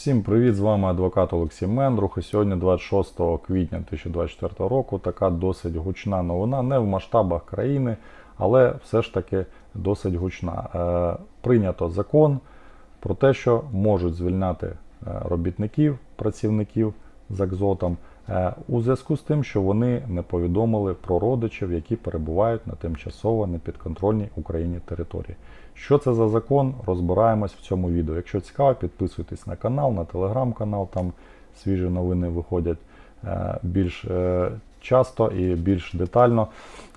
Всім привіт! З вами адвокат Олексій Мендрух. І сьогодні, 26 квітня 2024 року, така досить гучна новина, не в масштабах країни, але все ж таки досить гучна. Е, прийнято закон про те, що можуть звільняти е, робітників, працівників з Акзотом е, у зв'язку з тим, що вони не повідомили про родичів, які перебувають на тимчасово непідконтрольній Україні території. Що це за закон? Розбираємось в цьому відео. Якщо цікаво, підписуйтесь на канал, на телеграм-канал, там свіжі новини виходять е, більш е, часто і більш детально.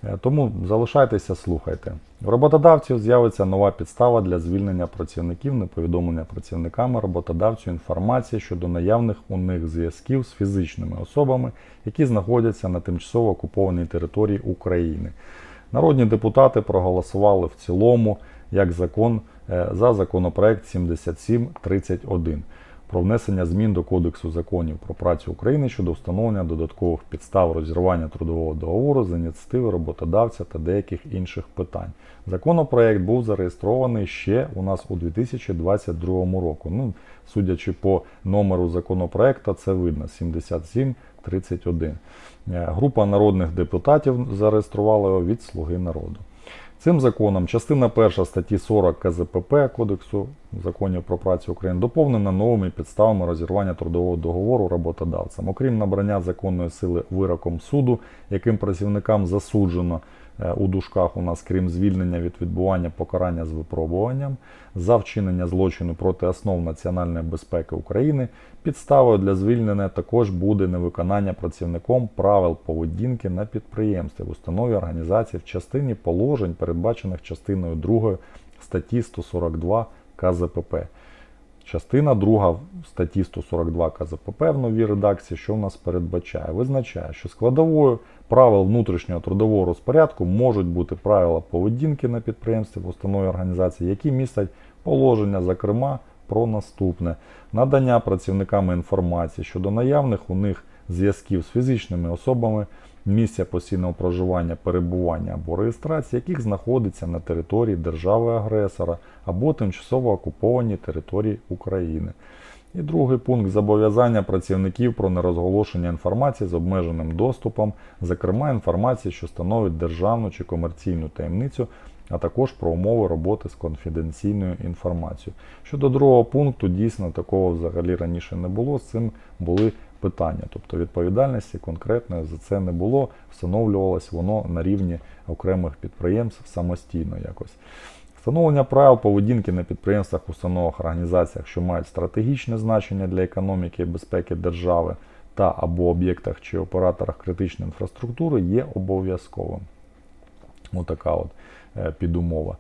Е, Тому залишайтеся, слухайте. У роботодавців з'явиться нова підстава для звільнення працівників, неповідомлення працівниками роботодавцю інформації щодо наявних у них зв'язків з фізичними особами, які знаходяться на тимчасово окупованій території України. Народні депутати проголосували в цілому як закон е, за законопроект 7731 про внесення змін до Кодексу законів про працю України щодо встановлення додаткових підстав розірвання трудового договору з ініціативи роботодавця та деяких інших питань. Законопроект був зареєстрований ще у нас у 2022 року. Ну, судячи по номеру законопроекту, це видно 7731. Е, Група народних депутатів зареєструвала його від Слуги народу. Цим законом частина 1 статті 40 КЗПП Кодексу законів про працю України доповнена новими підставами розірвання трудового договору роботодавцем. Окрім набрання законної сили вироком суду, яким працівникам засуджено е, у дужках у нас, крім звільнення від відбування покарання з випробуванням, за вчинення злочину проти основ національної безпеки України, підставою для звільнення також буде невиконання працівником правил поведінки на підприємстві в установі організації в частині положень, передбачених частиною 2 статті 142 КЗПП. Частина 2 статті 142 КЗПП в новій редакції, що в нас передбачає, визначає, що складовою правил внутрішнього трудового розпорядку можуть бути правила поведінки на підприємстві в установі організації, які містять положення, зокрема, про наступне надання працівниками інформації щодо наявних у них зв'язків з фізичними особами, місця постійного проживання, перебування або реєстрації, яких знаходиться на території держави-агресора або тимчасово окупованій території України. І другий пункт зобов'язання працівників про нерозголошення інформації з обмеженим доступом, зокрема інформації, що становить державну чи комерційну таємницю, а також про умови роботи з конфіденційною інформацією. Щодо другого пункту, дійсно такого взагалі раніше не було. З цим були питання, тобто відповідальності конкретної за це не було, встановлювалось воно на рівні окремих підприємств самостійно якось. Встановлення правил поведінки на підприємствах, установах, організаціях, що мають стратегічне значення для економіки і безпеки держави та або об'єктах чи операторах критичної інфраструктури є обов'язковим. Отака от е, підумова.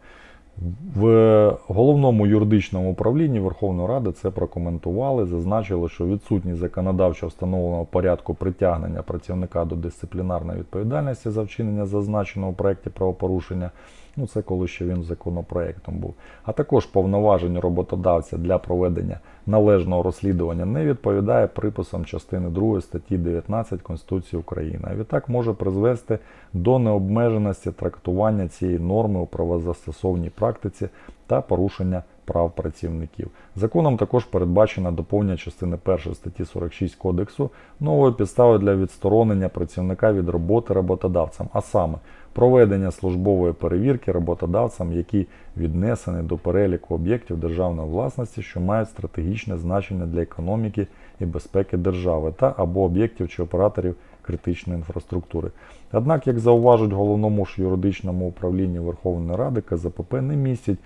В головному юридичному управлінні Верховної Ради це прокоментували, зазначили, що відсутність законодавчо встановленого порядку притягнення працівника до дисциплінарної відповідальності за вчинення зазначеного у правопорушення. Ну, це коли ще він законопроектом був. А також повноважень роботодавця для проведення належного розслідування не відповідає приписам частини 2 статті 19 Конституції України. А відтак може призвести до необмеженості трактування цієї норми у правозастосовній практиці та порушення прав працівників. Законом також передбачено доповнення частини 1 статті 46 Кодексу нової підстави для відсторонення працівника від роботи роботодавцем, а саме проведення службової перевірки роботодавцям, які віднесені до переліку об'єктів державної власності, що мають стратегічне значення для економіки і безпеки держави, та або об'єктів чи операторів критичної інфраструктури. Однак, як зауважують головному ж юридичному управлінні Верховної Ради, КЗПП не містять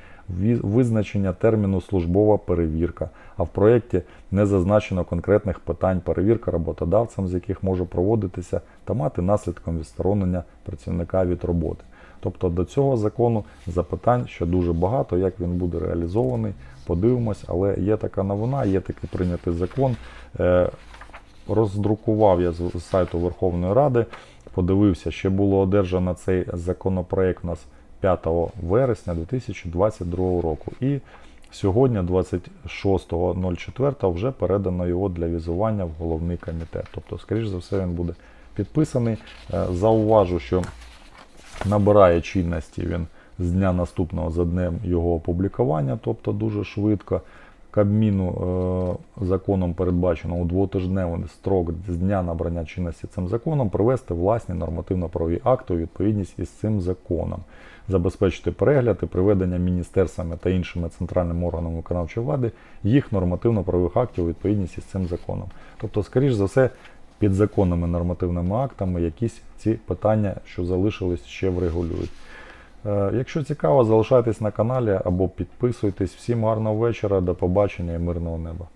визначення терміну службова перевірка, а в проєкті не зазначено конкретних питань перевірка роботодавцем, з яких може проводитися та мати наслідком відсторонення працівника від роботи. Тобто до цього закону запитань ще дуже багато, як він буде реалізований, подивимось, але є така новина, є такий прийнятий закон. Роздрукував я з з сайту Верховної Ради, подивився, ще було одержано цей законопроект у нас 5 вересня 2022 року. І сьогодні, 26.04, вже передано його для візування в головний комітет. Тобто, скоріш за все, він буде підписаний. Е, Зауважу, що набирає чинності він з дня наступного за днем його опублікування, тобто дуже швидко. Кабміну е, законом передбачено у двотижневий строк з дня набрання чинності цим законом привести власні нормативно-правові акти у відповідність із цим законом, забезпечити перегляд і приведення міністерствами та іншими центральними органами виконавчої влади їх нормативно-правових актів у відповідність із цим законом. Тобто, скоріш за все, підзаконними нормативними актами якісь ці питання, що залишились, ще врегулюють. Е, Якщо цікаво, залишайтесь на каналі або підписуйтесь. Всім гарного вечора, до побачення і мирного неба.